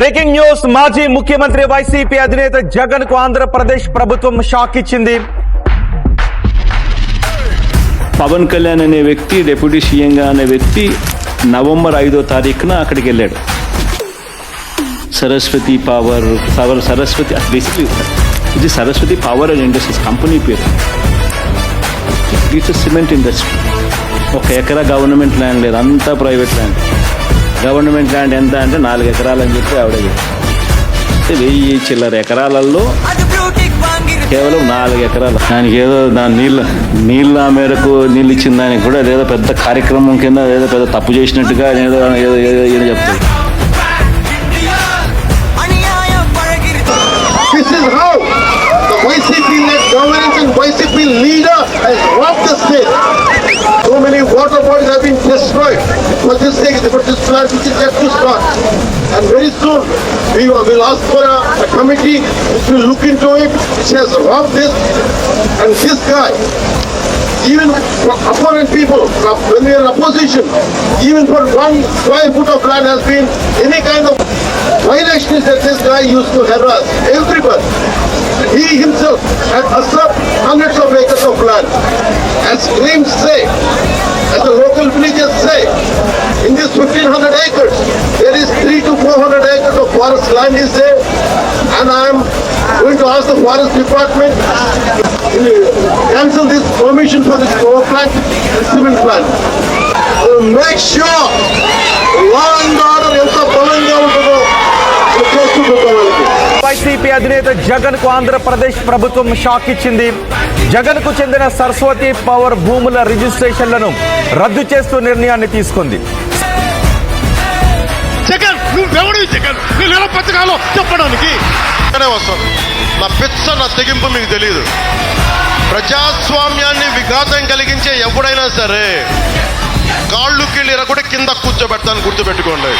Breaking news. మాజీ ముఖ్యమంత్రి YCP అధినేత జగన్కు ఆంధ్రప్రదేశ్ ప్రభుత్వం షాక్ ఇచ్చింది. పవన్ కళ్యాణ్ అనే వ్యక్తి డిప్యూటీ సీఎంగా అనే వ్యక్తి నవంబర్ ఐదో తారీఖున అక్కడికి వెళ్ళాడు Saraswati power power Saraswati basically ఇది Saraswati power and industries company పేరు. ఇట్స్ సిమెంట్ ఇండస్ట్రీ ఒక ఎకరా గవర్నమెంట్ ల్యాండ్ లేదు అంతా ప్రైవేట్ ల్యాండ్ గవర్నమెంట్ ల్యాండ్ ఎంత అంటే నాలుగు ఎకరాలు అని చెప్పి ఆవిడ వెయ్యి చిల్లర ఎకరాలలో కేవలం నాలుగు ఎకరాలు. దానికి ఏదో దాని నీళ్ళ నీళ్ళ మేరకు నీళ్ళు ఇచ్చిన దానికి కూడా అదేదో పెద్ద కార్యక్రమం కింద ఏదో పెద్ద తప్పు చేసినట్టుగా ఏదో ఏదో ఏదో ఏదో చెప్తాడు This is how the YCP-led governance and Many water bodies have been destroyed for this thing, for this plant which is yet to start. And very soon, we will ask for a, a committee which will look into it, which has robbed this. And this guy, even for opponent people, uh, when we are in opposition, even for one square foot of land has been any kind of violation that this guy used to harass everybody. He himself had usurped hundreds of acres of land. As claims say, local villagers say, in this 1500 acres, there is 3 to 400 acres of forest land is there. And I am going to ask the forest department to cancel this permission for this power plant and cement plant. We'll make sure law and order ఎంత బలంగా ఉంటుందో చేసుకుంటాం వాళ్ళకి YCP అధినేత జగన్కు ఆంధ్రప్రదేశ్ ప్రభుత్వం shock ఇచ్చింది. జగన్కు చెందిన సరస్వతి పవర్ భూముల రిజిస్ట్రేషన్లను రద్దు చేస్తూ నిర్ణయాన్ని తీసుకుంది. జగన్ నువ్వెవడు జగన్? నేను ఎలా బతకాలో చెప్పడానికి. వస్తాను నా పిచ్చ నా తెగింపు మీకు తెలియదు ప్రజాస్వామ్యాన్ని విఘాతం కలిగించే ఎవడైనా సరే కాళ్ళు కీళ్ళు కింద కూర్చోబెడతాను గుర్తుపెట్టుకోండి.